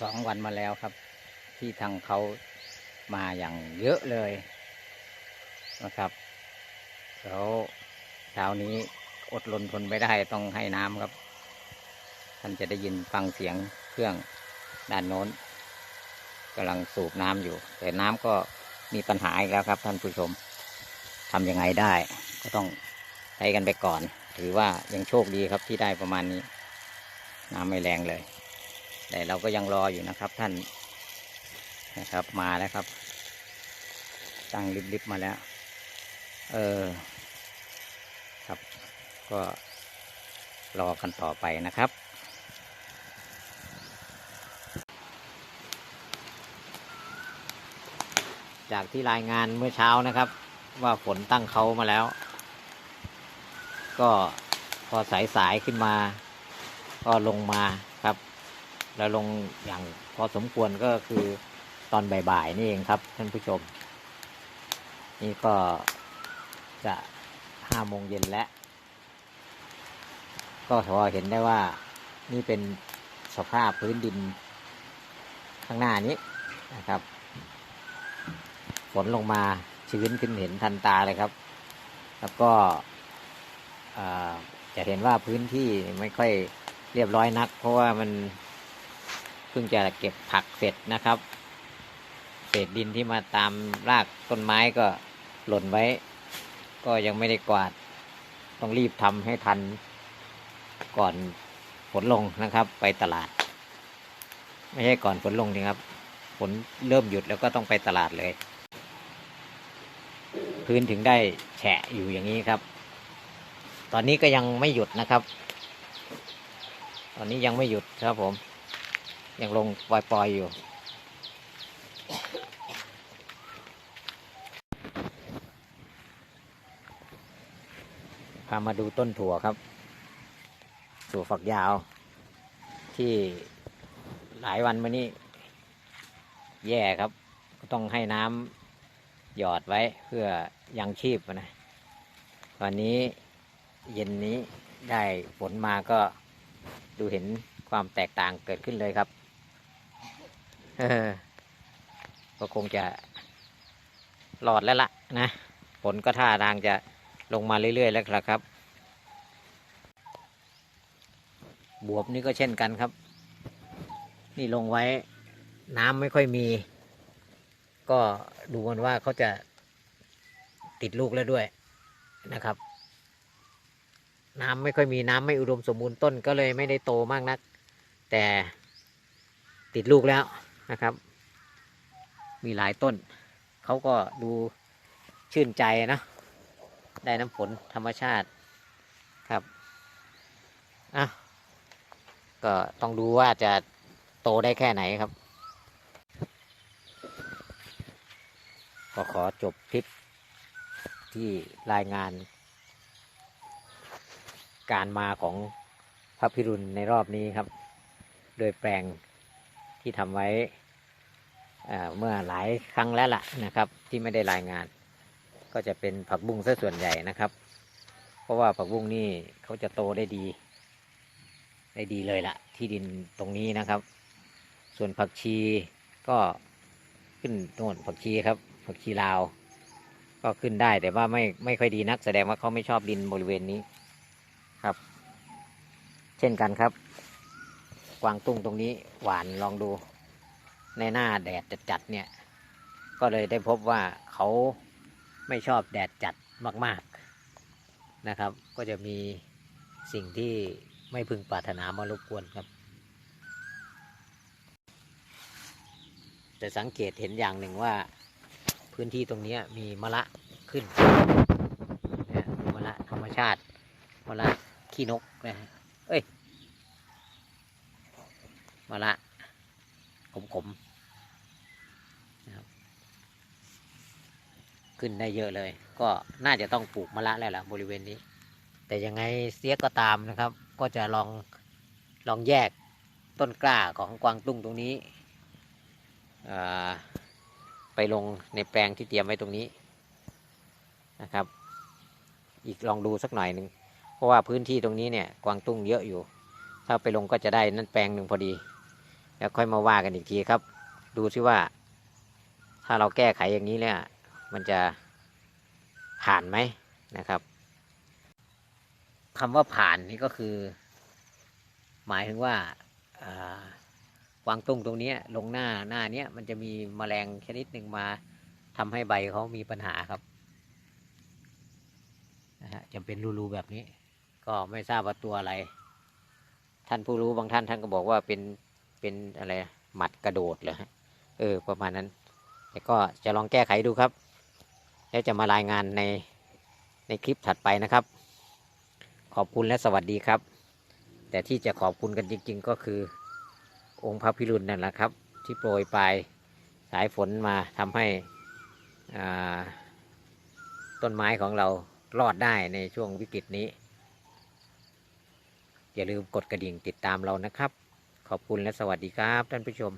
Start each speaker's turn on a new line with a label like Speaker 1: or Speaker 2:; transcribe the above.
Speaker 1: สองวันมาแล้วครับ ที่ทางเขามาอย่างเยอะเลยนะครับแล้วเช้านี้อดรนทนไม่ได้ต้องให้น้ำครับ ท่านจะได้ยินฟังเสียงเครื่องด้านโน้นกำลังสูบน้ำอยู่ แต่น้ำก็มีปัญหาอีกแล้วครับ ท่านผู้ชมทำยังไงได้ ก็ต้องใช้กันไปก่อน ถือว่ายังโชคดีครับที่ได้ประมาณนี้ น้ำไม่แรงเลย แต่เราก็ยังรออยู่นะครับท่านนะครับมาแล้วครับ ตั้งลิบๆมาแล้ว เออ ครับ ก็รอกันต่อไปนะครับจากที่รายงานเมื่อเช้านะครับ ว่าฝนตั้งเขามาแล้ว ก็พอสายสายๆขึ้นมา ก็ลงมา แล้วลงอย่างพอสมควรก็คือตอนบ่ายๆนี่เองครับท่านผู้ชม นี่ก็จะห้าโมงเย็นแล้ว ก็พอเห็นได้ว่านี่เป็นสภาพพื้นดินข้างหน้านี้นะครับฝนลงมาชื้นขึ้นเห็นทันตาเลยครับ แล้วก็จะเห็นว่าพื้นที่ไม่ค่อยเรียบร้อยนัก เพราะว่ามัน เพิ่งจะเก็บผักเสร็จนะครับ เศษดินที่มาตามรากต้นไม้ก็หล่นไว้ ก็ยังไม่ได้กวาด ต้องรีบทำให้ทัน ก่อนฝนลงนะครับ ไปตลาด ไม่ใช่ก่อนฝนลงจริงครับฝนเริ่มหยุดแล้วก็ต้องไปตลาดเลย พื้นถึงได้แฉะอยู่อย่างนี้ครับ ตอนนี้ก็ยังไม่หยุดนะครับ ตอนนี้ยังไม่หยุดครับผม ยังลงปล่อยๆอยู่ พามาดูต้นถั่วครับ ถั่วฝักยาว ที่หลายวันมานี้ แย่ครับ ก็ต้องให้น้ำหยอดไว้เพื่อยังชีพนะ วันนี้เย็นนี้ได้ฝนมาก็ดูเห็นความแตกต่างเกิดขึ้นเลยครับ ก็คงจะรอดแล้วล่ะนะฝนก็ท่าทางจะลงมาเรื่อย ๆ แล้วครับ บวบนี่ก็เช่นกันครับ นี่ลงไว้น้ำไม่ค่อยมี ก็ดูกันว่าเขาจะติดลูกแล้วด้วยนะครับ น้ำไม่ค่อยมีน้ำไม่อุดมสมบูรณ์ต้นก็เลยไม่ได้โตมากนัก แต่ติดลูกแล้ว นะครับ มีหลายต้น เขาก็ดูชื่นใจนะ ได้น้ำฝนธรรมชาติครับอะก็ต้องดูว่าจะโตได้แค่ไหนครับ ก็ขอจบคลิปที่รายงาน การมาของพระพิรุณในรอบนี้ครับ โดยแปลงที่ทำไว้ เมื่อหลายครั้งแล้วล่ะนะครับ ที่ไม่ได้รายงาน ก็จะเป็นผักบุ้งซะส่วนใหญ่นะครับ เพราะว่าผักบุ้งนี่เขาจะโตได้ดี ได้ดีเลยละ่ะ ที่ดินตรงนี้นะครับ ส่วนผักชีก็ขึ้นโน่นผักชีครับ ผักชีลาว ก็ขึ้นได้แต่ว่าไม่ไม่ค่อยดีนัก แสดงว่าเขาไม่ชอบดินบริเวณนี้ครับ เช่นกันครับ กวางตุ้งตรงนี้หวานลองดู ในหน้าแดดจัดๆเนี่ย ก็เลยได้พบว่าเขาไม่ชอบแดดจัดมาก ๆนะครับ ก็จะมีสิ่งที่ไม่พึงปรารถนามารบกวนครับ แต่สังเกตเห็นอย่างหนึ่งว่าพื้นที่ตรงนี้มีมะละขึ้นนี่ยมะละธรรมชาติมะละขี้นกนะฮะเอ้ยมะละขมๆนะครับ ขึ้นได้เยอะเลย ก็น่าจะต้องปลูกมะละแล้วล่ะบริเวณนี้ แต่ยังไงเสียก็ตามนะครับ ก็จะลองลองแยกต้นกล้าของกวางตุ้งตรงนี้อ่าไปลงในแปลงที่เตรียมไว้ตรงนี้นะครับ อีกลองดูสักหน่อยหนึ่งเพราะว่าพื้นที่ตรงนี้เนี่ยกวางตุ้งเยอะอยู่ ถ้าไปลงก็จะได้นั่นแปลงหนึ่งพอดี แล้วค่อยมาว่ากันอีกทีครับ ดูซิว่า ถ้าเราแก้ไขอย่างนี้เนี่ย มันจะผ่านไหมนะครับคำว่าผ่านนี่ก็คือ หมายถึงว่าาวางตุ้งตรงนี้ลงหน้าหน้าเนี้ยมันจะมีแมลงชนิดหนึ่งมาทำให้ใบเขามีปัญหาครับนะฮะจะเป็นรูๆแบบนี้ ก็ไม่ทราบว่าตัวอะไร ท่านผู้รู้บางท่านท่านก็บอกว่าเป็นเป็นอะไรหมัดกระโดดเหรอเออประมาณนั้น แต่ก็จะลองแก้ไขดูครับ แล้วจะมารายงานในในคลิปถัดไปนะครับ ขอบคุณและสวัสดีครับ แต่ที่จะขอบคุณกันจริง ๆ ก็คือ องค์พระพิรุณนั่นแหละครับ ที่โปรยปลายสายฝนมาทำให้ต้นไม้ของเรารอดได้ในช่วงวิกฤตนี้ อย่าลืมกดกระดิ่งติดตามเรานะครับ ขอบคุณและสวัสดีครับท่านผู้ชม